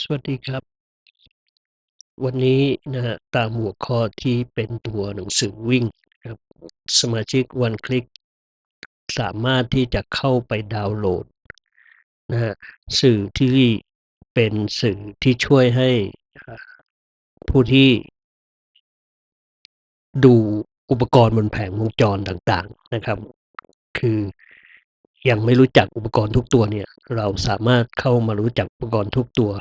สวัสดีครับ วันนี้นะฮะตามหัวข้อที่เป็นตัวหนังสือวิ่งครับสมาชิก One Click สามารถที่จะเข้าไปดาวน์โหลดนะฮะสื่อที่เป็นสื่อที่ช่วยให้ผู้ที่ ดูอุปกรณ์บนแผงวงจรต่างๆนะครับ คือยังไม่รู้จักอุปกรณ์ทุกตัวเนี่ย เราสามารถเข้ามารู้จักอุปกรณ์ทุกตัว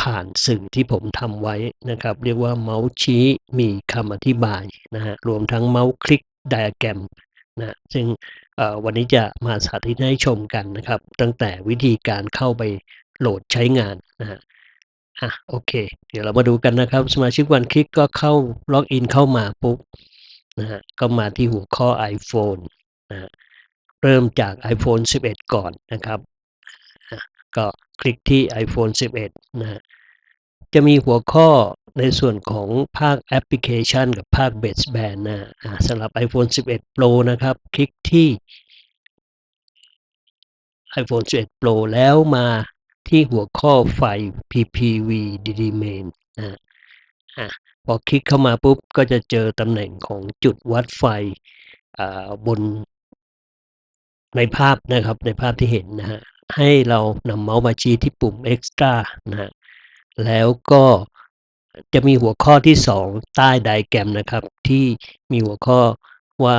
ผ่านสื่อที่ผมทำไว้นะครับ เรียกว่าเมาส์ชี้มีคำอธิบายนะฮะรวมทั้งเมาส์คลิกไดอะแกรมนะซึ่งวันนี้จะมาสาธิตให้ชมกันนะครับ ตั้งแต่วิธีการเข้าไปโหลดใช้งานนะฮะอะโอเค เดี๋ยวเรามาดูกันนะครับ สมาชิกวันคลิกก็เข้าล็อกอินเข้ามาปุ๊บนะฮะก็มาที่หัวข้อ iPhone นะฮะเริ่มจาก iPhone 11 ก่อนนะครับ ก็คลิกที่ iPhone 11 นะฮะจะมีหัวข้อในส่วนของภาคแอปพลิเคชันกับภาค Baseband นะสำหรับ iPhone 11 Pro นะครับ คลิกที่ iPhone 11 Pro แล้วมาที่หัวข้อไฟ PPV DD Main นะอะพอคลิกเข้ามาปุ๊บ ก็จะเจอตำแหน่งของจุดวัดไฟบนในภาพนะครับในภาพที่เห็นนะฮะ ให้เรานำเมาส์มาชี้ที่ปุ่ม Extra นะฮะแล้วก็จะมีหัวข้อที่ 2 ใต้ไดแกรมนะครับ ที่มีหัวข้อว่า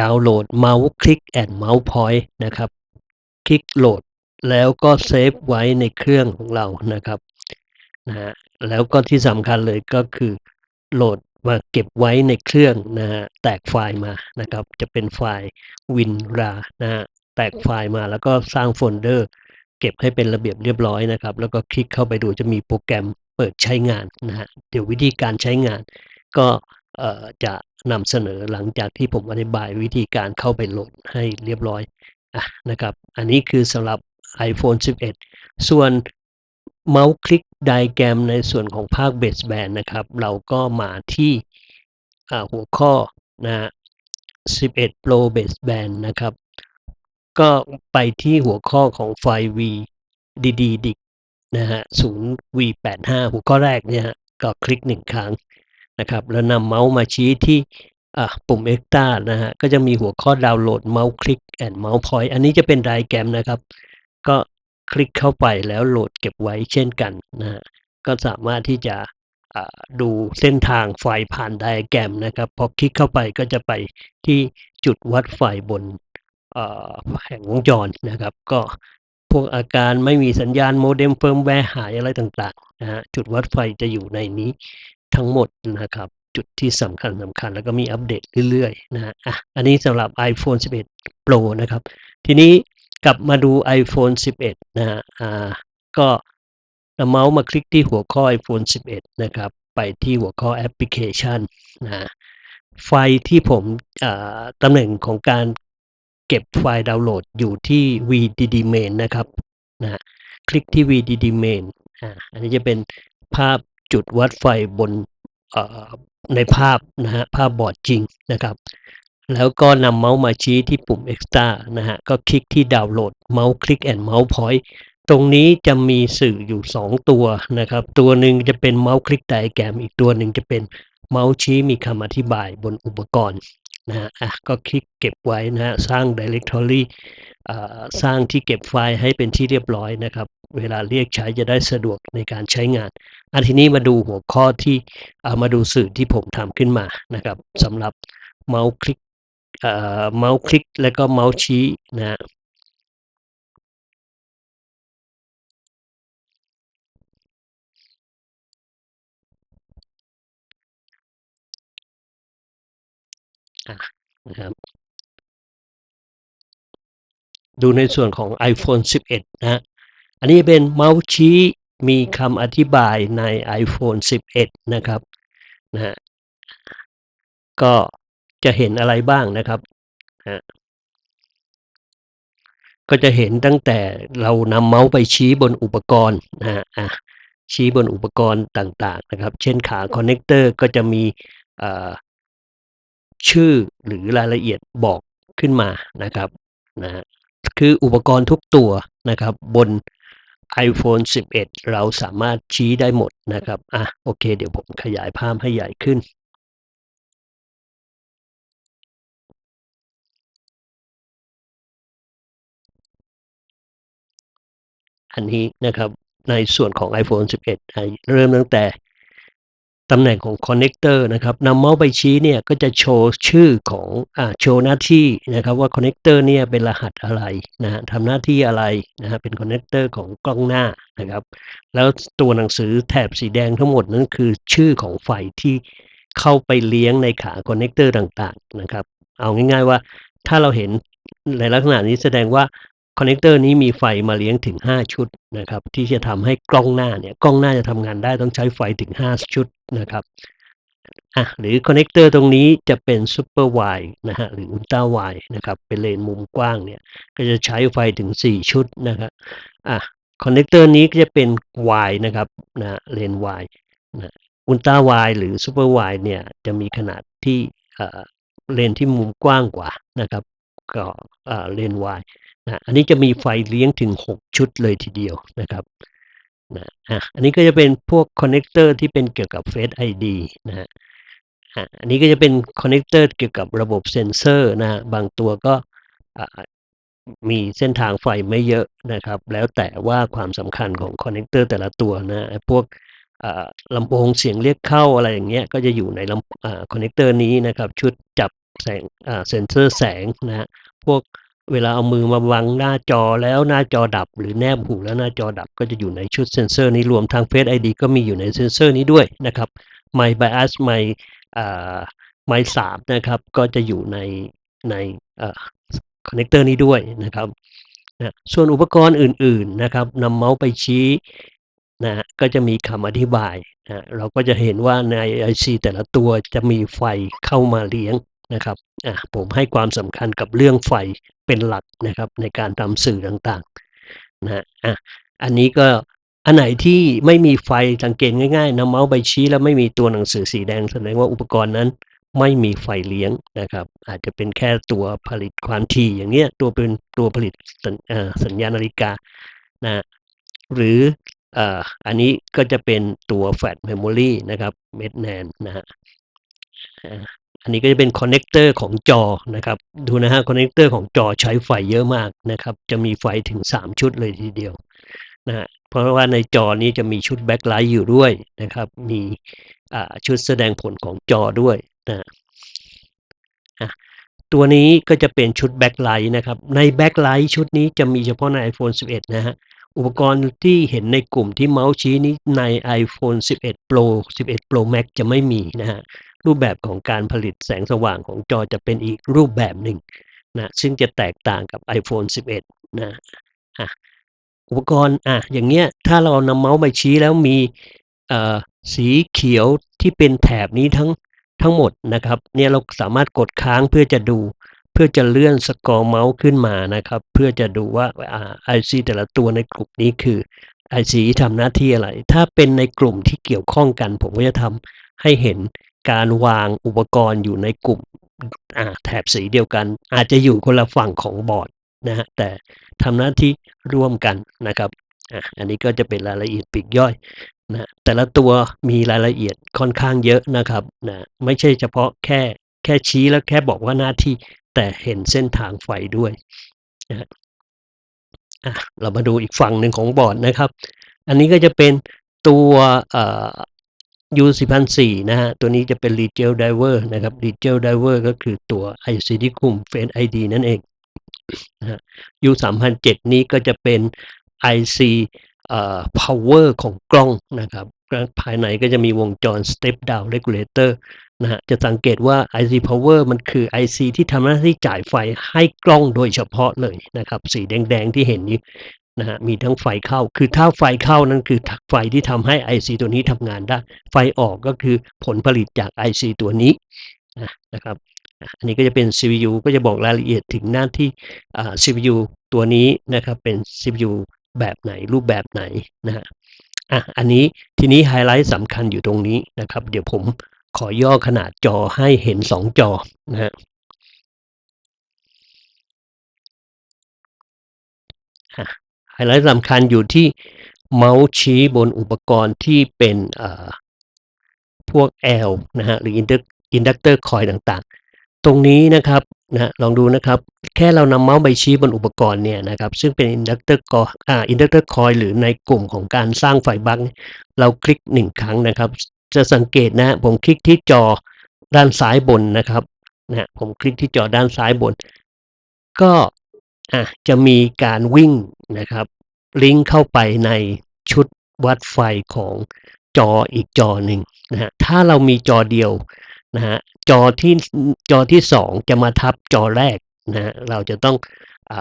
ดาวน์โหลดเมาส์คลิกแอนด์เมาส์พอยต์นะครับ คลิกโหลดแล้วก็เซฟไว้ในเครื่องของเรานะครับนะฮะแล้วก็ที่สำคัญเลยก็คือโหลดมาเก็บไว้ในเครื่องนะฮะแตกไฟล์มานะครับ จะเป็นไฟล์ WinRAR นะฮะ แตกไฟล์มาแล้วก็สร้างโฟลเดอร์ เก็บให้เป็นระเบียบเรียบร้อยนะครับ แล้วก็คลิกเข้าไปดูจะมีโปรแกรมเปิดใช้งานนะฮะเดี๋ยววิธีการใช้งาน ก็จะนำเสนอหลังจากที่ผมอธิบายวิธีการเข้าไปโหลดให้เรียบร้อยอะนะครับ อันนี้คือสำหรับ iPhone 11 ส่วนเมาส์คลิกไดแกรมในส่วนของภาค Baseband นะครับ เราก็มาที่หัวข้อนะฮะ11 Pro Baseband นะครับ ก็ไปที่หัวข้อของไฟล์ V DD DIC นะฮะ0 V85 หัวข้อแรกเนี่ยก็คลิกหนึ่งครั้งนะครับ แล้วนำเมาส์มาชี้ที่อ่าปุ่ม Extra นะฮะ ก็จะมีหัวข้อดาวน์โหลดเมาส์คลิกแอนด์เมาส์พอยต์อันนี้จะเป็นไดแกรมนะครับ ก็คลิกเข้าไปแล้วโหลดเก็บไว้เช่นกันนะฮะ ก็สามารถที่จะดูเส้นทางไฟผ่านไดแกรมนะครับ พอคลิกเข้าไปก็จะไปที่จุดวัดไฟบน เอ่อแห่งวงจรนะครับ ก็พวกอาการไม่มีสัญญาณโมเด็มเฟิร์มแวร์หายอะไรต่างๆนะฮะจุดวัดไฟจะอยู่ในนี้ทั้งหมดนะครับ จุดที่สำคัญสำคัญแล้วก็มีอัปเดตเรื่อยๆนะฮะอะอันนี้สำหรับ iPhone 11 Pro นะครับ ทีนี้กลับมาดู iPhone 11 นะฮะอ่าก็เมาส์มาคลิกที่หัวข้อ iPhone 11 นะครับ ไปที่หัวข้อแอปพลิเคชันนะไฟที่ผมตำแหน่งของการ เก็บไฟล์ดาวน์โหลดอยู่ที่ VDD Main นะครับนะคลิกที่ VDD Main อ่าอันนี้จะเป็นภาพจุดวัดไฟบนในภาพนะฮะภาพบอร์ดจริงนะครับ แล้วก็นำเมาส์มาชี้ที่ปุ่ม Extra นะฮะก็คลิกที่ดาวน์โหลดเมาส์คลิกแอนเมาส์พอยต์ตรงนี้จะมีสื่ออยู่ 2 ตัวนะครับ ตัวหนึ่งจะเป็นเมาส์คลิกไดแกรมอีกตัวหนึ่งจะเป็นเมาส์ชี้มีคำอธิบายบนอุปกรณ์ นะฮะ อะ ก็คลิกเก็บไว้นะฮะสร้าง directory อ่า สร้างที่เก็บไฟล์ให้เป็นที่เรียบร้อยนะครับ เวลาเรียกใช้จะได้สะดวกในการใช้งาน อันทีนี้มาดูหัวข้อที่เอามาดูสื่อที่ผมทำขึ้นมานะครับสำหรับเมาส์คลิกเอ่อเมาส์คลิกแล้วก็เมาส์ชี้นะ นะครับ ดูในส่วนของ iPhone 11นะฮะอันนี้เป็นเมาส์ชี้มีคำอธิบายใน iPhone 11 นะครับนะฮะก็จะเห็นอะไรบ้างนะครับฮะก็จะเห็นตั้งแต่เรานำเมาส์ไปชี้บนอุปกรณ์นะฮะอะชี้บนอุปกรณ์ต่างๆนะครับ เช่นขาคอนเนคเตอร์ก็จะมีอ่อ ชื่อหรือรายละเอียดบอกขึ้นมานะครับนะคืออุปกรณ์ทุกตัวนะครับ บน iPhone 11 เราสามารถชี้ได้หมดนะครับอะโอเค เดี๋ยวผมขยายภาพให้ใหญ่ขึ้น อันนี้นะครับในส่วนของ iPhone 11อ่าเริ่มตั้งแต่ ตำแหน่งของคอนเน c เตอร์นะครับนำเมาส์ไปชี้เนี่ยก็จะโชว์ชื่อของอ่าโชว์หน้าที่นะครับว่าคอนเน c เตอร์เนี่ยเป็นรหัสอะไรนะฮะทำหน้าที่อะไรนะฮะเป็นคอนเน c เตอร์ของกล้องหน้านะครับ แล้วตัวหนังสือแถบสีแดงทั้งหมดนั้นคือชื่อของไฟที่เข้าไปเลี้ยงในขาคอนเน c เตอร์ต่างๆนะครับ เอาง่ายๆว่าถ้าเราเห็นในลักษณะนี้แสดงว่า คอนเน c เตอร์นี้มีไฟมาเลี้ยงถึง 5 ชุดนะครับ ที่จะทำให้กล้องหน้าเนี่ยกล้องหน้าจะทำงานได้ต้องใช้ไฟถึง 5 ชุดนะครับอะหรือคอนเน c เตอร์ตรงนี้จะเป็นซูเปอร์ไวนะฮะหรืออุลตร้าไวนะครับเป็นเลนมุมกว้างเนี่ยก็จะใช้ไฟถึง 4 ชุดนะครับอะคอนเน c เตอร์นี้ก็จะเป็น Y นะครับนะเลนส์ Y นะอุลตร้าไวหรือซูเปอร์ไวเนี่ยจะมีขนาดที่เอ่อเลนที่มุมกว้างกว่านะครับก็เอ่อเลนส์ Y นะอันนี้จะมีไฟเลี้ยงถึง 6 ชุดเลยทีเดียวนะครับนะอะอันนี้ก็จะเป็นพวกคอนเน c เตอร์ที่เป็นเกี่ยวกับ Face ID นะฮะอันนี้ก็จะเป็นคอนเน c เตอร์เกี่ยวกับระบบเซ็นเซอร์นะบางตัวก็มีเส้นทางไฟไม่เยอะนะครับ แล้วแต่ว่าความสำคัญของคอนเน c เตอร์แต่ละตัวนะพวกลำโพงเสียงเรียกเข้าอะไรอย่างเงี้ยก็จะอยู่ในลำคอนเน c เตอร์นี้นะครับ ชุดจับแสงเซ็นเซอร์แสงนะฮะพวก เวลาเอามือมาบังหน้าจอแล้วหน้าจอดับ หรือแนบหูแล้วหน้าจอดับก็จะอยู่ในชุดเซ็นเซอร์นี้รวมทั้ง Face ID ก็มีอยู่ในเซ็นเซอร์นี้ด้วยนะครับ My Bias My อ่า My 3นะครับ ก็จะอยู่ในในคอนเน c เตอร์นี้ด้วยนะครับนะส่วนอุปกรณ์อื่น ๆนะครับนำเมาส์ไปชี้นะฮะก็จะมีคำอธิบายนะเราก็จะเห็นว่าใน IC แต่ละตัวจะมีไฟเข้ามาเลี้ยงนะครับ อะผมให้ความสำคัญกับเรื่องไฟเป็นหลักนะครับ ในการทำสื่อต่างๆนะฮะอะอันนี้ก็อันไหนที่ไม่มีไฟสังเกตง่ายๆนำเมาส์ไปชี้แล้วไม่มีตัวหนังสือสีแดงแสดงว่าอุปกรณ์นั้นไม่มีไฟเลี้ยงนะครับ อาจจะเป็นแค่ตัวผลิตความถี่อย่างเงี้ยตัวเป็นตัวผลิตสัญสญญาณนาฬิกานะหรืออ่ออันนี้ก็จะเป็นตัว Flash Memory นะครับเม็ดแนนนะฮะ อันนี้ก็จะเป็นคอนเน c เตอร์ของจอนะครับดูนะฮะคอนเน c เตอร์ของจอใช้ไฟเยอะมากนะครับจะมีไฟถึง 3 ชุดเลยทีเดียวนะฮะเพราะว่าในจอนี้จะมีชุดแบ็คไลท์อยู่ด้วยนะครับมีอ่าชุดแสดงผลของจอด้วยนะอะตัวนี้ก็จะเป็นชุดแบ็คไลท์นะครับในแบ็คไลท์ชุดนี้จะมีเฉพาะใน iPhone 11 นะฮะอุปกรณ์ที่เห็นในกลุ่มที่เมาส์ชี้นี้ใน iPhone 11 Pro 11 Pro Max จะไม่มีนะฮะ รูปแบบของการผลิตแสงสว่างของจอจะเป็นอีกรูปแบบหนึ่งนะซึ่งจะแตกต่างกับ iPhone 11 นะอะอุปกรณ์อะอย่างเงี้ยถ้าเรานำเมาส์ไปชี้แล้วมีเอ่อสีเขียวที่เป็นแถบนี้ทั้งทั้งหมดนะครับเนี่ยเราสามารถกดค้างเพื่อจะดูเพื่อจะเลื่อนสกอร์เมาส์ขึ้นมานะครับ เพื่อจะดูว่าไอ่า IC แต่ละตัวในกลุ่มนี้คือ IC ที่ทำหน้าที่อะไร ถ้าเป็นในกลุ่มที่เกี่ยวข้องกัน ผมก็จะทำให้เห็น การวางอุปกรณ์อยู่ในกลุ่มอ่าแถบสีเดียวกัน อาจจะอยู่คนละฝั่งของบอร์ดนะฮะแต่ทำหน้าที่ร่วมกันนะครับอะอันนี้ก็จะเป็นรายละเอียดปีกย่อยนะแต่ละตัวมีรายละเอียดค่อนข้างเยอะนะครับนะไม่ใช่เฉพาะแค่แค่ชี้แล้วแค่บอกว่าหน้าที่แต่เห็นเส้นทางไฟด้วยนะอะเรามาดูอีกฝั่งหนึ่งของบอร์ดนะครับ อันนี้ก็จะเป็นตัว U 4,004 นะฮะ ตัวนี้จะเป็น Rigel Diver นะครับ Rigel Diver ก็คือตัว IC ที่คุม Face ID นั่นเองนะฮะ U 3,007 นี้ก็จะเป็น IC power ของกล้องนะครับ ภายในก็จะมีวงจร step down regulator นะฮะ จะสังเกตว่า IC power มันคือ IC ที่ทำหน้าที่จ่ายไฟให้กล้องโดยเฉพาะเลยนะครับ สีแดง ๆ ที่เห็นนี้ นะฮะมีทั้งไฟเข้า คือถ้าไฟเข้านั่นคือไฟที่ทำให้ IC ตัวนี้ทำงานได้ ไฟออกก็คือผลผลิตจาก IC ตัวนี้นะครับอันนี้ก็จะเป็น CPU ก็จะบอกรายละเอียดถึงหน้าที่อ่า CPU ตัวนี้นะครับเป็น CPU แบบไหนรูปแบบไหนนะฮะอะอันนี้ทีนี้ไฮไลท์สำคัญอยู่ตรงนี้นะครับ เดี๋ยวผมขอย่อขนาดจอให้เห็น 2 จอนะฮะอะ ไฮไลท์สำคัญอยู่ที่เมาส์ชี้บนอุปกรณ์ที่เป็นพวก L นะฮะหรือ Indu Inductor Coil ต่างๆ ตรงนี้นะครับนะลองดูนะครับ แค่เรานำเมาส์ไปชี้บนอุปกรณ์เนี่ยนะครับ ซึ่งเป็น Inductor Coil อ่า Inductor Coil หรือในกลุ่มของการสร้างไฟบัคเราคลิก 1 ครั้งนะครับ จะสังเกตนะผมคลิกที่จอด้านซ้ายบนนะครับนะผมคลิกที่จอด้านซ้ายบน ก็ อะจะมีการวิ่งนะครับ ลิงก์เข้าไปในชุดวัดไฟของจออีกจอหนึ่งนะฮะถ้าเรามีจอเดียวนะฮะจอที่จอที่สองจะมาทับจอแรกนะฮะเราจะต้องอ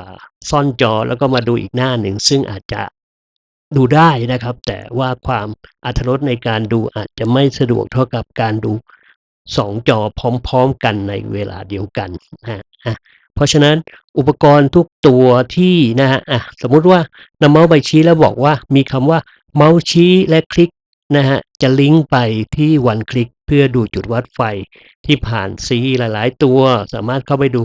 ซ่อนจอแล้วก็มาดูอีกหน้าหนึ่ง ซึ่งอาจจะดูได้นะครับ แต่ว่าความอัตรสในการดูอาจจะไม่สะดวกเท่ากับการดูสองจอพร้อม ๆ กันในเวลาเดียวกันนะฮะ เพราะฉะนั้นอุปกรณ์ทุกตัวที่นะฮะอะสมมุติว่านำเมาส์ไปชี้แล้วบอกว่ามีคำว่าเมาส์ชี้และคลิกนะฮะจะลิงก์ไปที่วันคลิกเพื่อดูจุดวัดไฟที่ผ่านซีหลายๆ ตัว สามารถเข้าไปดู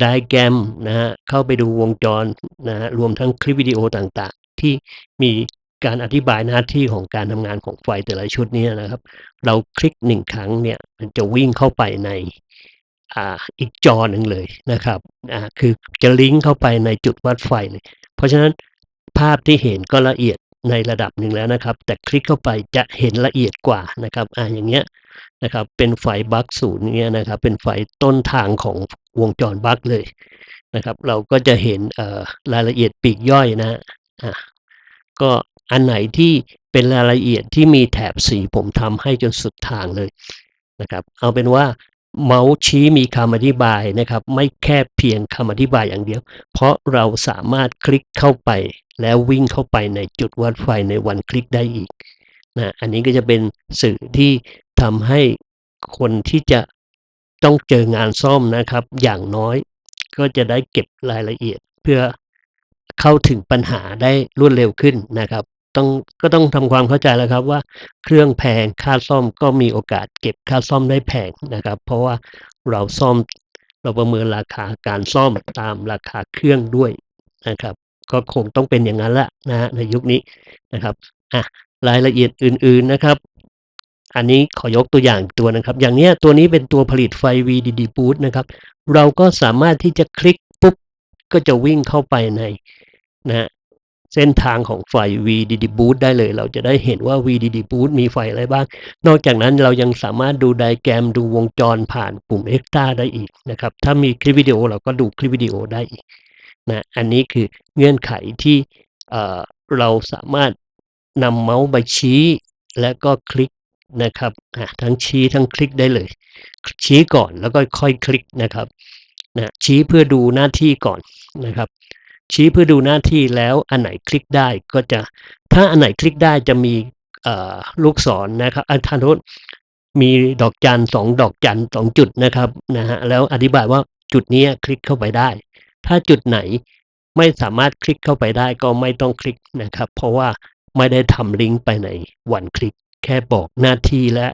ไดแกรมนะฮะเข้าไปดูวงจรนะฮะรวมทั้งคลิปวิดีโอต่างๆ ที่มีการอธิบายหน้าที่ของการทำงานของไฟแต่ละชุดนี้นะครับ เราคลิกหนึ่งครั้งเนี่ยมันจะวิ่งเข้าไปใน อีกจอหนึ่งเลยนะครับคือจะลิงก์เข้าไปในจุดวัดไฟเลย เพราะฉะนั้นภาพที่เห็นก็ละเอียดในระดับหนึ่งแล้วนะครับ แต่คลิกเข้าไปจะเห็นละเอียดกว่านะครับอ่าอย่างเงี้ยนะครับเป็นไฟบัคศูนย์เนี่ยนะครับ เป็นไฟต้นทางของวงจรบัคเลยนะครับ เราก็จะเห็นรายละเอียดปีกย่อยนะอ่าก็อันไหนที่เป็นรายละเอียดที่มีแถบสีผมทำให้จนสุดทางเลยนะครับ เอาเป็นว่า เมาส์ชี้มีคำอธิบายนะครับ ไม่แค่เพียงคำอธิบายอย่างเดียว เพราะเราสามารถคลิกเข้าไป แล้ววิ่งเข้าไปในจุดวัดไฟในวันคลิกได้อีกนะอันนี้ก็จะเป็นสื่อที่ทำให้คนที่จะต้องเจองานซ่อมนะครับ อย่างน้อยก็จะได้เก็บรายละเอียดเพื่อเข้าถึงปัญหาได้รวดเร็วขึ้นนะครับ ต้องก็ต้องทำความเข้าใจแล้วครับว่าเครื่องแพงค่าซ่อมก็มีโอกาสเก็บค่าซ่อมได้แพงนะครับ เพราะว่าเราซ่อมเราประเมินราคาการซ่อมตามราคาเครื่องด้วยนะครับ ก็คงต้องเป็นอย่างนั้นละนะฮะในยุคนี้นะครับอะรายละเอียดอื่น ๆนะครับ อันนี้ขอยกตัวอย่างตัวนะครับ อย่างเนี้ยตัวนี้เป็นตัวผลิตไฟ VDD Boost นะครับ เราก็สามารถที่จะคลิกปุ๊บก็จะวิ่งเข้าไปในนะ เส้นทางของไฟ VDD Boost ได้เลย เราจะได้เห็นว่า VDD Boost มีไฟอะไรบ้าง นอกจากนั้นเรายังสามารถดูไดแกรมดูวงจรผ่านปุ่ม Extra ได้อีกนะครับ ถ้ามีคลิปวิดีโอเราก็ดูคลิปวิดีโอได้อีกนะอันนี้คือเงื่อนไขที่เราสามารถนำเมาส์ไปชี้และก็คลิกนะครับทั้งชี้ทั้งคลิกได้เลย ชี้ก่อนแล้วก็ค่อยคลิกนะครับนะชี้เพื่อดูหน้าที่ก่อนนะครับ ชี้เพื่อดูหน้าที่แล้วอันไหนคลิกได้ก็จะ ถ้าอันไหนคลิกได้จะมีลูกศรนะครับอันทานทมีดอกจันสองดอกจันสองจุดนะครับนะฮะแล้วอธิบายว่าจุดนี้คลิกเข้าไปได้ ถ้าจุดไหนไม่สามารถคลิกเข้าไปได้ก็ไม่ต้องคลิกนะครับ เพราะว่าไม่ได้ทำลิงก์ไปในวันคลิก แค่บอกหน้าที่และ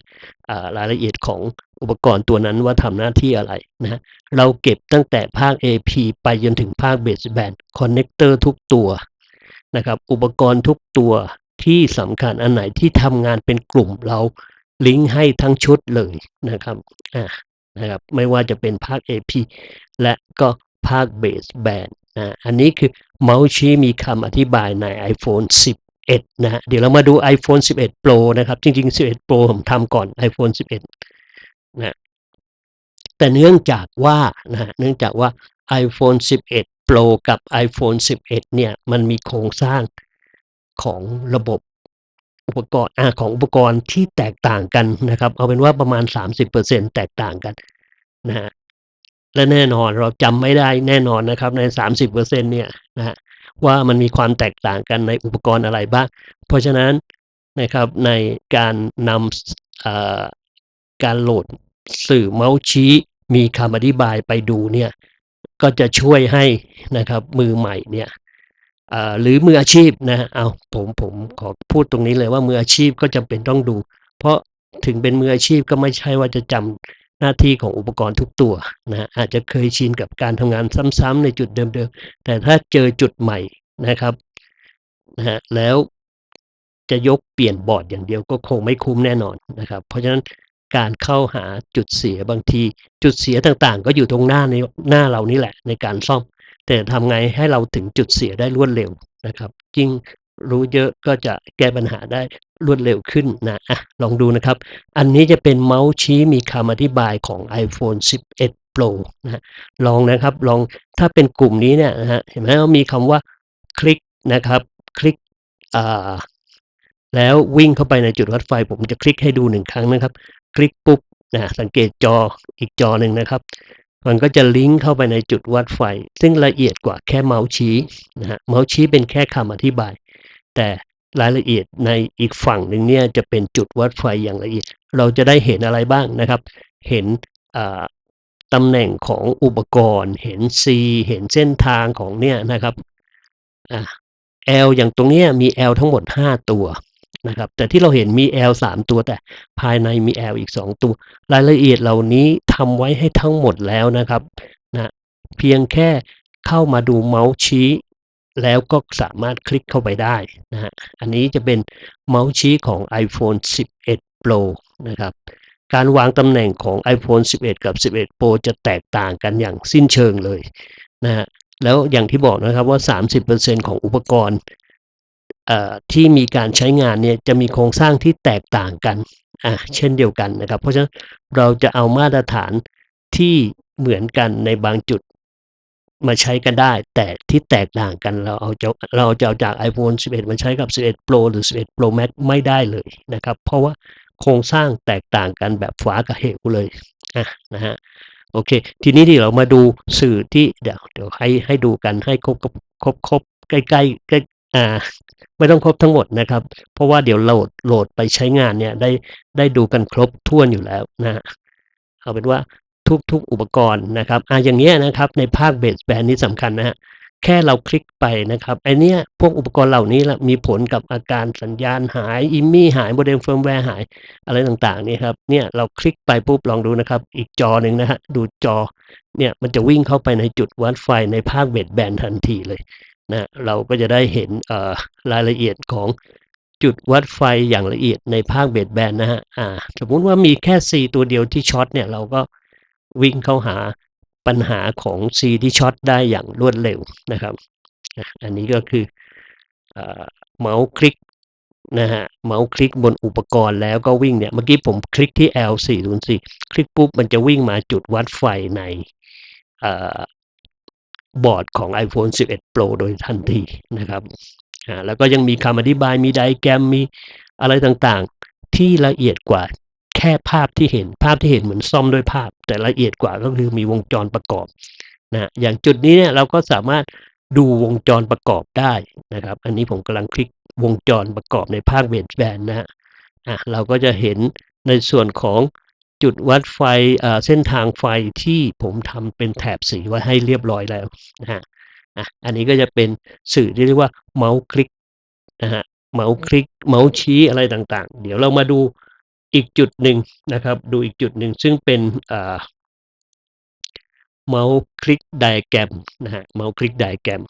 รายละเอียดของ อุปกรณ์ตัวนั้นว่าทำหน้าที่อะไรนะเราเก็บตั้งแต่ภาค AP ไปจนถึงภาค Baseband คอนเนคเตอร์ทุกตัวนะครับอุปกรณ์ทุกตัวที่สำคัญอันไหนที่ทำงานเป็นกลุ่มเราลิงก์ให้ทั้งชุดเลยนะครับอ่านะครับไม่ว่าจะเป็นภาค AP และก็ภาค Baseband อ่าอันนี้คือเมาส์ชี้มีคำอธิบายใน iPhone 11นะฮะเดี๋ยวเรามาดู iPhone 11 Pro นะครับ จริง ๆ 11 Pro ผมทำก่อน iPhone 11 นะแต่เนื่องจากว่านะเนื่องจากว่า iPhone 11 Pro กับ iPhone 11 เนี่ย มันมีโครงสร้างของระบบอุปกรณ์อของอุปกรณ์ที่แตกต่างกันนะครับ เอาเป็นว่าประมาณ 30%แตกต่างกันนะฮะและแน่นอนเราจำไม่ได้แน่นอนนะครับ ใน 30%เนี่ยนะฮะว่ามันมีความแตกต่างกันในอุปกรณ์อะไรบ้าง เพราะฉะนั้นนะครับในการนำ การโหลดสื่อเมาส์ชี้มีคำอธิบายไปดูเนี่ยก็จะช่วยให้นะครับมือใหม่เนี่ยหรือมืออาชีพนะเอาผมผมขอพูดตรงนี้เลยว่ามืออาชีพก็จำเป็นต้องดู เพราะถึงเป็นมืออาชีพก็ไม่ใช่ว่าจะจำหน้าที่ของอุปกรณ์ทุกตัวนะอาจจะเคยชินกับการทำงานซ้ำๆในจุดเดิมๆ แต่ถ้าเจอจุดใหม่นะครับนะฮะแล้วจะยกเปลี่ยนบอร์ดอย่างเดียวก็คงไม่คุ้มแน่นอนนะครับ เพราะฉะนั้น การเข้าหาจุดเสียบางที จุดเสียต่างๆ ก็อยู่ตรงหน้าในหน้าเรานี่แหละในการซ่อม แต่ทำไงให้เราถึงจุดเสียได้รวดเร็วนะครับยิ่งรู้เยอะก็จะแก้ปัญหาได้รวดเร็วขึ้นนะอะลองดูนะครับ อันนี้จะเป็นเมาส์ชี้มีคำอธิบายของ iPhone 11 Pro นะฮะลองนะครับลองถ้าเป็นกลุ่มนี้เนี่ยนะฮะเห็นไหมว่ามีคำว่าคลิกนะครับคลิกอ่าแล้ววิ่งเข้าไปในจุดวัดไฟ ผมจะคลิกให้ดูหนึ่งครั้งนะครับ คลิกปุ๊บนะสังเกตจออีกจอหนึ่งนะครับ มันก็จะลิงก์เข้าไปในจุดวัดไฟ ซึ่งละเอียดกว่าแค่เมาส์ชี้นะฮะเมาส์ชี้เป็นแค่คำอธิบาย แต่รายละเอียดในอีกฝั่งหนึ่งเนี่ยจะเป็นจุดวัดไฟอย่างละเอียด เราจะได้เห็นอะไรบ้างนะครับ เห็นตำแหน่งของอุปกรณ์ เห็น C เห็นเส้นทางของเนี่ยนะครับอ่า L อย่างตรงนี้มี L ทั้งหมด 5 ตัว นะครับ แต่ที่เราเห็นมี L 3 ตัวแต่ภายในมี L อีก 2 ตัว รายละเอียดเหล่านี้ทำไว้ให้ทั้งหมดแล้วนะครับนะเพียงแค่เข้ามาดูเมาส์ชี้ แล้วก็สามารถคลิกเข้าไปได้นะฮะอันนี้จะเป็นเมาส์ชี้ของ iPhone 11 Pro นะครับการวางตำแหน่งของ iPhone 11 กับ 11 Pro จะแตกต่างกันอย่างสิ้นเชิงเลยนะฮะแล้วอย่างที่บอกนะครับว่า 30%ของอุปกรณ์ ที่มีการใช้งานเนี่ยจะมีโครงสร้างที่แตกต่างกันอะเช่นเดียวกันนะครับ เพราะฉะนั้นเราจะเอามาตรฐานที่เหมือนกันในบางจุดมาใช้กันได้ แต่ที่แตกต่างกันเราเอาจะเราจะเอาจาก iPhone 11 มาใช้กับ 11 Pro หรือ 11 Pro Max ไม่ได้เลยนะครับ เพราะว่าโครงสร้างแตกต่างกันแบบฟ้ากับเหวเลยอะนะฮะโอเค ทีนี้ที่เรามาดูสื่อที่เดี๋ยวเดี๋ยวให้ให้ดูกันให้ครบครบครบใกล้ใกล้ใกล้อ่า ไม่ต้องครบทั้งหมดนะครับ เพราะว่าเดี๋ยวโหลดโหลดไปใช้งานเนี่ยได้ได้ดูกันครบถ้วนอยู่แล้วนะเอาเป็นว่าทุกๆอุปกรณ์นะครับอ่าอย่างเงี้ยนะครับ ในภาคเบสแบนนี้สำคัญนะฮะแค่เราคลิกไปนะครับไอเนี้ยพวกอุปกรณ์เหล่านี้ละมีผลกับอาการสัญญาณหายอิมมี่หายโมเด็มเฟิร์มแวร์หายอะไรต่างๆนี่ครับเนี่ยเราคลิกไปปุ๊บลองดูนะครับ อีกจอหนึ่งนะฮะดูจอเนี่ยมันจะวิ่งเข้าไปในจุดวัดไฟในภาคเบสแบนทันทีเลย นะเราก็จะได้เห็นรายละเอียดของจุดวัดไฟอย่างละเอียดในภาคเบสแบนนะฮะอ่าสมมุติว่ามีแค่ C ตัวเดียวที่ช็อตเนี่ยเราก็วิ่งเข้าหาปัญหาของ C ที่ช็อตได้อย่างรวดเร็วนะครับ อันนี้ก็คือเมาส์คลิกนะฮะเมาส์คลิกบนอุปกรณ์แล้วก็วิ่งเนี่ยเมื่อกี้ผมคลิกที่ L404 คลิกปุ๊บมันจะวิ่งมาจุดวัดไฟใน บอร์ดของ iPhone 11 Pro โดยทันทีนะครับแล้วก็ยังมีคำอธิบายมีไดแกรมมีอะไรต่างๆ ที่ละเอียดกว่าแค่ภาพที่เห็นภาพที่เห็นเหมือนซ่อมด้วยภาพ แต่ละเอียดกว่าก็คือมีวงจรประกอบนะอย่างจุดนี้เนี่ยเราก็สามารถดูวงจรประกอบได้นะครับ อันนี้ผมกำลังคลิกวงจรประกอบในภาคเบสแบนนะฮะอะเราก็จะเห็นในส่วนของ จุดวัดไฟเส้นทางไฟที่ผมทำเป็นแถบสีไว้ให้เรียบร้อยแล้วนะฮะอะอันนี้ก็จะเป็นสื่อที่เรียกว่าเมาส์คลิกนะฮะเมาส์คลิกเมาส์ชี้อะไรต่างๆ เดี๋ยวเรามาดูอีกจุดหนึ่งนะครับ ดูอีกจุดหนึ่งซึ่งเป็นเมาส์คลิกไดแกรมนะฮะเมาส์คลิกไดแกรม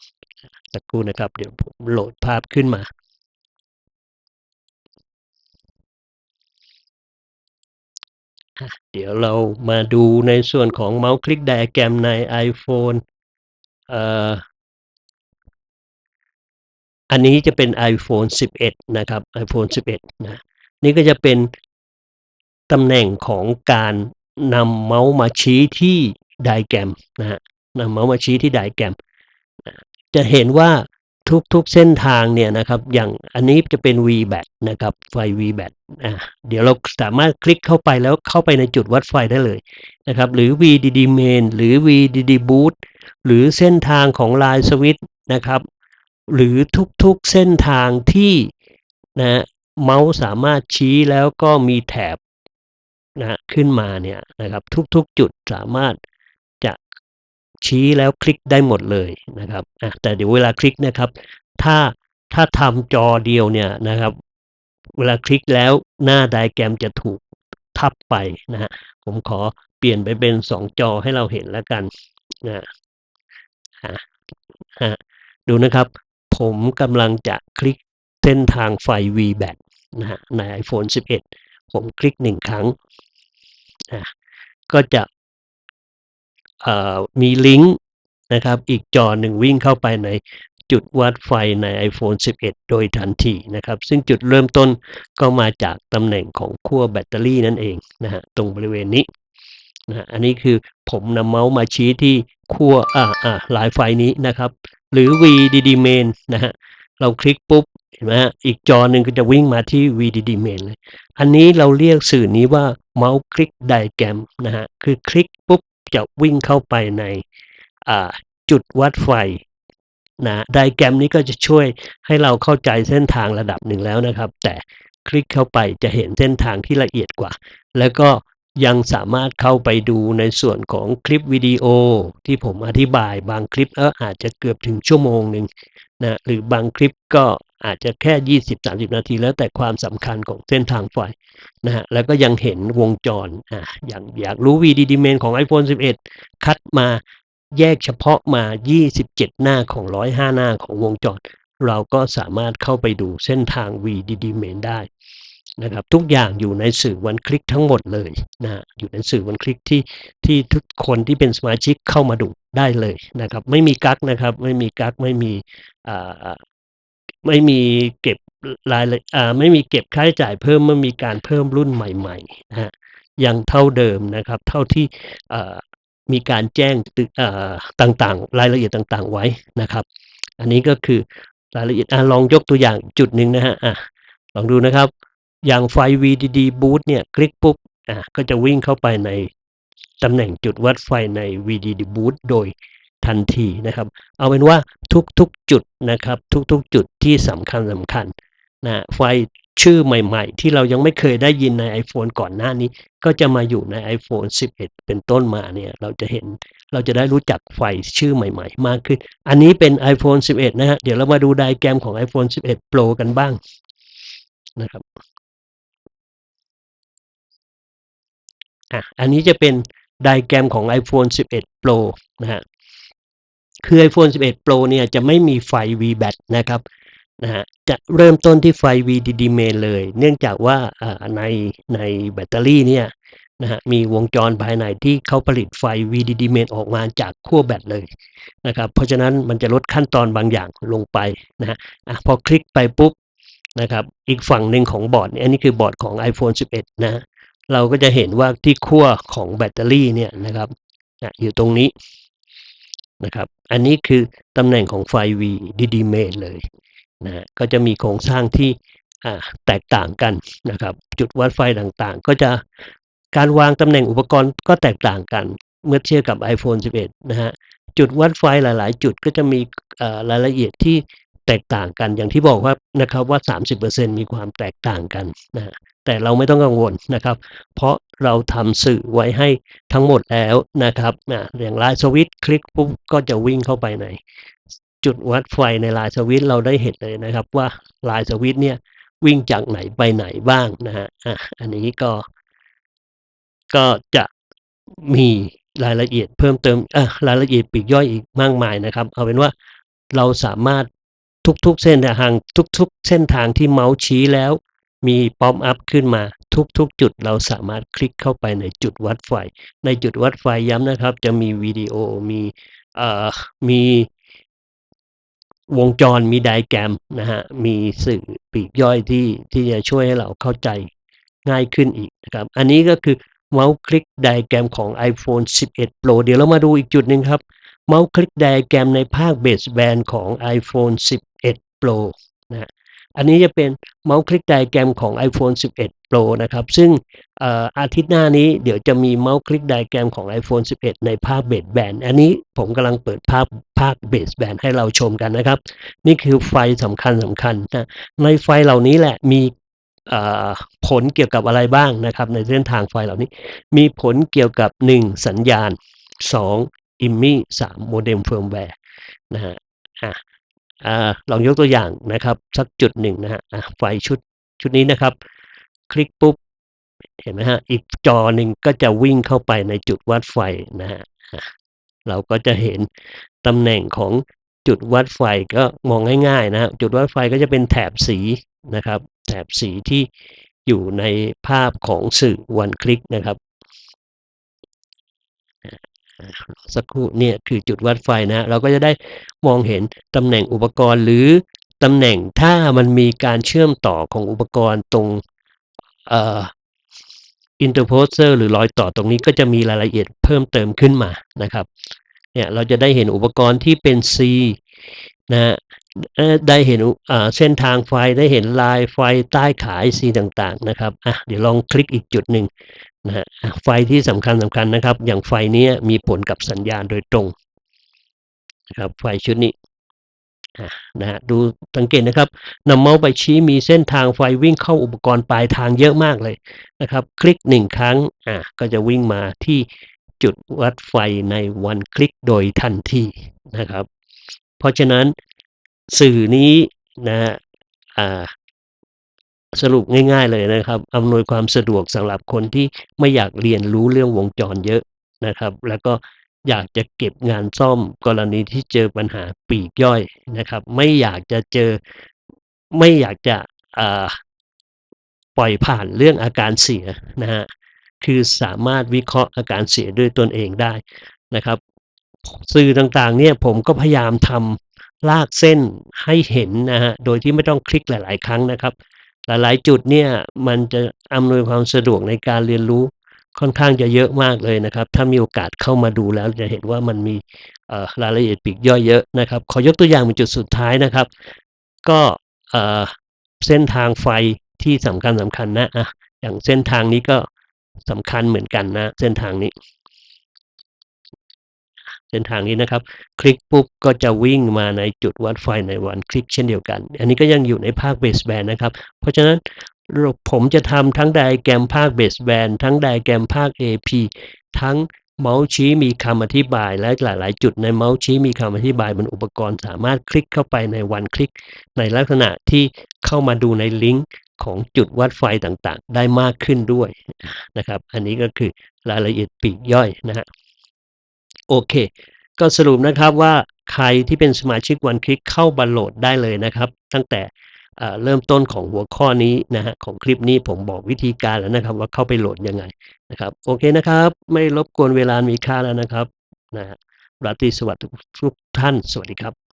สักครู่นะครับ เดี๋ยวผมโหลดภาพขึ้นมา เดี๋ยวเรามาดูในส่วนของเมาส์คลิกไดอะแกรมใน iPhone อันนี้จะเป็น iPhone 11 นะครับ iPhone 11 นะ นี่ก็จะเป็นตำแหน่งของการนำเมาส์มาชี้ที่ไดแกรมนะฮะนำเมาส์มาชี้ที่ไดแกรม จะเห็นว่า ทุกๆเส้นทางเนี่ยนะครับ อย่างอันนี้จะเป็น VBAT นะครับไฟ VBAT อ่าเดี๋ยวเราสามารถคลิกเข้าไปแล้วเข้าไปในจุดวัดไฟได้เลยนะครับ หรือ VDD Main หรือ VDD Boot หรือเส้นทางของ Line Switch นะครับ หรือทุกๆเส้นทางที่นะเมาส์สามารถชี้แล้วก็มีแถบนะขึ้นมาเนี่ยนะครับ ทุกๆจุดสามารถ ชี้แล้วคลิกได้หมดเลยนะครับแต่เดี๋ยวเวลาคลิกนะครับ ถ้าถ้าทำจอเดียวเนี่ยนะครับ เวลาคลิกแล้วหน้าไดแกรมจะถูกทับไปนะฮะผมขอเปลี่ยนไปเป็นสองจอให้เราเห็นแล้วกันนะฮะดูนะครับ ผมกำลังจะคลิกเส้นทางไฟ VBAT นะฮะใน iPhone 11 ผมคลิกหนึ่งครั้งอะก็จะ มีลิงก์นะครับ อีกจอหนึ่งวิ่งเข้าไปในจุดวัดไฟใน iPhone 11 โดยทันทีนะครับ ซึ่งจุดเริ่มต้นก็มาจากตำแหน่งของขั้วแบตเตอรี่นั่นเองนะฮะตรงบริเวณนี้นะฮะอันนี้คือผมนำเมาส์มาชี้ที่ขั้วอ่าอ่าหลายไฟนี้นะครับ หรือ VDD main นะฮะเราคลิกปุ๊บเห็นไหมฮะอีกจอหนึ่งก็จะวิ่งมาที่ VDD main เลย อันนี้เราเรียกสื่อนี้ว่าเมาส์คลิกไดแกรมนะฮะคือคลิกปุ๊บ จะวิ่งเข้าไปในจุดวัดไฟนะไดแกรมนี้ก็จะช่วยให้เราเข้าใจเส้นทางระดับหนึ่งแล้วนะครับ แต่คลิกเข้าไปจะเห็นเส้นทางที่ละเอียดกว่า แล้วก็ยังสามารถเข้าไปดูในส่วนของคลิปวิดีโอที่ผมอธิบายบางคลิปเอออาจจะเกือบถึงชั่วโมงหนึ่งนะหรือบางคลิปก็ อาจจะแค่ 20-30 นาที แล้วแต่ความสำคัญของเส้นทางไฟนะฮะแล้วก็ยังเห็นวงจรอ่าอย่างอยากรู้ VDD main ของ iPhone 11 คัดมาแยกเฉพาะมา 27 หน้าของ 105 หน้าของวงจร เราก็สามารถเข้าไปดูเส้นทาง VDD main ได้นะครับทุกอย่างอยู่ในสื่อวันคลิกทั้งหมดเลยนะฮะอยู่ในสื่อวันคลิกที่ที่ทุกคนที่เป็นสมาชิกเข้ามาดูได้เลยนะครับ ไม่มีกักนะครับ ไม่มีกักไม่มีอ่า ไม่มีเก็บรายละอ่าไม่มีเก็บค่าใช้จ่ายเพิ่มไม่มีการเพิ่มรุ่นใหม่ๆนะฮะยังเท่าเดิมนะครับ เท่าที่อ่ามีการแจ้งตึอ่าต่างๆ รายละเอียดต่างๆไว้นะครับ อันนี้ก็คือรายละเอียดอลองยกตัวอย่างจุดหนึ่งนะฮะอะลองดูนะครับ อย่างไฟ VDD Boot เนี่ย คลิกปุ๊บอะก็จะวิ่งเข้าไปในตำแหน่งจุดวัดไฟใน VDD Boot โดย ทันทีนะครับ เอาเป็นว่าทุกๆจุดนะครับ ทุกๆจุดที่สำคัญสำคัญนะไฟชื่อใหม่ๆ ที่เรายังไม่เคยได้ยินใน iPhone ก่อนหน้านี้ ก็จะมาอยู่ใน iPhone 11 เป็นต้นมาเนี่ยเราจะเห็นเราจะได้รู้จักไฟชื่อใหม่ๆ มากขึ้น อันนี้เป็น iPhone 11 นะฮะเดี๋ยวเรามาดูไดแกรมของ iPhone 11 Pro กันบ้างนะครับอะอันนี้จะเป็นไดแกรมของ iPhone 11 Pro นะฮะ คือ iPhone 11 Pro เนี่ยจะไม่มีไฟ VBAT นะครับนะฮะจะเริ่มต้นที่ไฟ VDD main เลย เนื่องจากว่าในในแบตเตอรี่เนี่ยนะฮะมีวงจรภายในที่เขาผลิตไฟ VDD main ออกมาจากขั้วแบตเลยนะครับเพราะฉะนั้นมันจะลดขั้นตอนบางอย่างลงไปนะฮะพอคลิกไปปุ๊บนะครับอีกฝั่งหนึ่งของบอร์ดเนี่ยอันนี้คือบอร์ดของ iPhone 11นะฮะเราก็จะเห็นว่าที่ขั้วของแบตเตอรี่เนี่ยนะครับนะอยู่ตรงนี้ นะครับ อันนี้คือตำแหน่งของไฟ VDD main เลยนะก็จะมีโครงสร้างที่แตกต่างกันนะครับ จุดวัดไฟต่างๆ ก็จะการวางตำแหน่งอุปกรณ์ก็แตกต่างกัน เมื่อเทียบกับ iPhone 11 นะฮะจุดวัดไฟหลายๆ จุดก็จะมีรายละเอียดที่แตกต่างกันอย่างที่บอกว่านะครับว่า 30%มีความแตกต่างกันนะ แต่เราไม่ต้องกังวลนะครับ เพราะเราทำสื่อไว้ให้ทั้งหมดแล้วนะครับออย่างลายสวิตช์คลิกปุ๊บก็จะวิ่งเข้าไปใน จุดวัดไฟในลายสวิตช์เราได้เห็นเลยนะครับ ว่าลายสวิตช์เนี่ยวิ่งจากไหนไปไหนบ้างนะฮะอะอันนี้ก็ก็จะมีรายละเอียดเพิ่มเติมอะรายละเอียดปีกย่อยอีกมากมายนะครับ เอาเป็นว่าเราสามารถทุกๆเส้นทางทุก ๆ เส้นทางที่เมาส์ชี้แล้ว มีป๊อปอัพขึ้นมาทุกๆ จุดเราสามารถคลิกเข้าไปในจุดวัดไฟ ในจุดวัดไฟย้ำนะครับ จะมีวิดีโอมีเอ่อมีวงจรมีไดแกรมนะฮะมีสื่อปีกย่อยที่ที่จะช่วยให้เราเข้าใจง่ายขึ้นอีกนะครับ อันนี้ก็คือเมาส์คลิกไดแกรมของ iPhone 11 Pro เดี๋ยวเรามาดูอีกจุดหนึ่งครับ เมาส์คลิกไดแกรมในภาคเบสแบนของ iPhone 11 Pro อันนี้จะเป็นเมาส์คลิกไดแกรมของ iPhone 11 Pro นะครับ ซึ่งออาทิตย์หน้านี้เดี๋ยวจะมีเมาส์คลิกไดแกรมของ iPhone 11 ในภาคเบสแบนอันนี้ผมกำลังเปิดภาพภาคเบสแบนให้เราชมกันนะครับ นี่คือไฟสำคัญสำคัญนะในไฟเหล่านี้แหละมีผลเกี่ยวกับอะไรบ้างนะครับ ในเส้นทางไฟเหล่านี้ มีผลเกี่ยวกับ 1 สัญญาณ2อิมมี่3โมเด็มเฟิร์มแวร์นะฮะอะ ลองยกตัวอย่างนะครับ สักจุดหนึ่งนะฮะไฟชุดชุดนี้นะครับ คลิกปุ๊บ เห็นไหมฮะ อีกจอหนึ่งก็จะวิ่งเข้าไปในจุดวัดไฟนะฮะเราก็จะเห็นตำแหน่งของจุดวัดไฟก็มองง่ายๆนะจุดวัดไฟก็จะเป็นแถบสีนะครับ แถบสีที่อยู่ในภาพของสื่อ one click นะครับ สักครู่เนี่ยคือจุดวัดไฟนะ เราก็จะได้มองเห็นตำแหน่งอุปกรณ์หรือตำแหน่งถ้ามันมีการเชื่อมต่อของอุปกรณ์ตรงเอ่อ interposer หรือรอยต่อตรงนี้ก็จะมีรายละเอียดเพิ่มเติมขึ้นมานะครับเนี่ยเราจะได้เห็นอุปกรณ์ที่เป็น C นะฮะได้เห็นเส้นทางไฟได้เห็นลายไฟใต้ขาย C ต่างๆนะครับอะเดี๋ยวลองคลิกอีกจุดหนึ่ง นะฮะไฟที่สำคัญสำคัญนะครับ อย่างไฟนี้มีผลกับสัญญาณโดยตรงนะครับ ไฟชุดนี้นะฮะดูสังเกตนะครับนำเมาส์ไปชี้มีเส้นทางไฟวิ่งเข้าอุปกรณ์ปลายทางเยอะมากเลยนะครับ คลิกหนึ่งครั้งอะก็จะวิ่งมาที่จุดวัดไฟในวันคลิกโดยทันทีนะครับ เพราะฉะนั้นสื่อนี้นะอ่า สรุปง่าย ๆ เลยนะครับอำนวยความสะดวกสำหรับคนที่ไม่อยากเรียนรู้เรื่องวงจรเยอะนะครับ แล้วก็อยากจะเก็บงานซ่อมกรณีที่เจอปัญหาปีกย่อยนะครับ ไม่อยากจะเจอไม่อยากจะปล่อยผ่านเรื่องอาการเสียนะฮะคือสามารถวิเคราะห์อาการเสียด้วยตนเองได้นะครับ สื่อต่างๆเนี่ยผมก็พยายามทำลากเส้นให้เห็นนะฮะโดยที่ไม่ต้องคลิกหลาย ๆ ครั้งนะครับ หลายๆ จุดเนี่ยมันจะอำนวยความสะดวกในการเรียนรู้ค่อนข้างจะเยอะมากเลยนะครับ ถ้ามีโอกาสเข้ามาดูแล้วจะเห็นว่ามันมีรายละเอียดปีกย่อยเยอะนะครับ ขอยกตัวอย่างเป็นจุดสุดท้ายนะครับ ก็เส้นทางไฟที่สำคัญสำคัญนะอะอย่างเส้นทางนี้ก็สำคัญเหมือนกันนะ เส้นทางนี้ เส้นทางนี้นะครับ คลิกปุ๊บก็จะวิ่งมาในจุดวัดไฟในวันคลิกเช่นเดียวกัน อันนี้ก็ยังอยู่ในภาคเบสแบนนะครับ เพราะฉะนั้นผมจะทำทั้งไดแกรมภาคเบสแบนทั้งไดแกรมภาค AP ทั้งเมาส์ชี้มีคำอธิบายและหลาย ๆ จุดในเมาส์ชี้มีคำอธิบายบนอุปกรณ์สามารถคลิกเข้าไปในวันคลิก ในลักษณะที่เข้ามาดูในลิงก์ของจุดวัดไฟต่าง ๆ ได้มากขึ้นด้วยนะครับ อันนี้ก็คือรายละเอียดปีกย่อยนะฮะ โอเค ก็สรุปนะครับว่าใครที่เป็นสมาชิกวันคลิกเข้าบันโหลดได้เลยนะครับ ตั้งแต่เริ่มต้นของหัวข้อนี้นะฮะของคลิปนี้ผมบอกวิธีการแล้วนะครับ ว่าเข้าไปโหลดยังไงนะครับโอเคนะครับ ไม่รบกวนเวลามีค่าแล้วนะครับนะราตรีสวัสดิ์ทุกท่าน สวัสดีครับ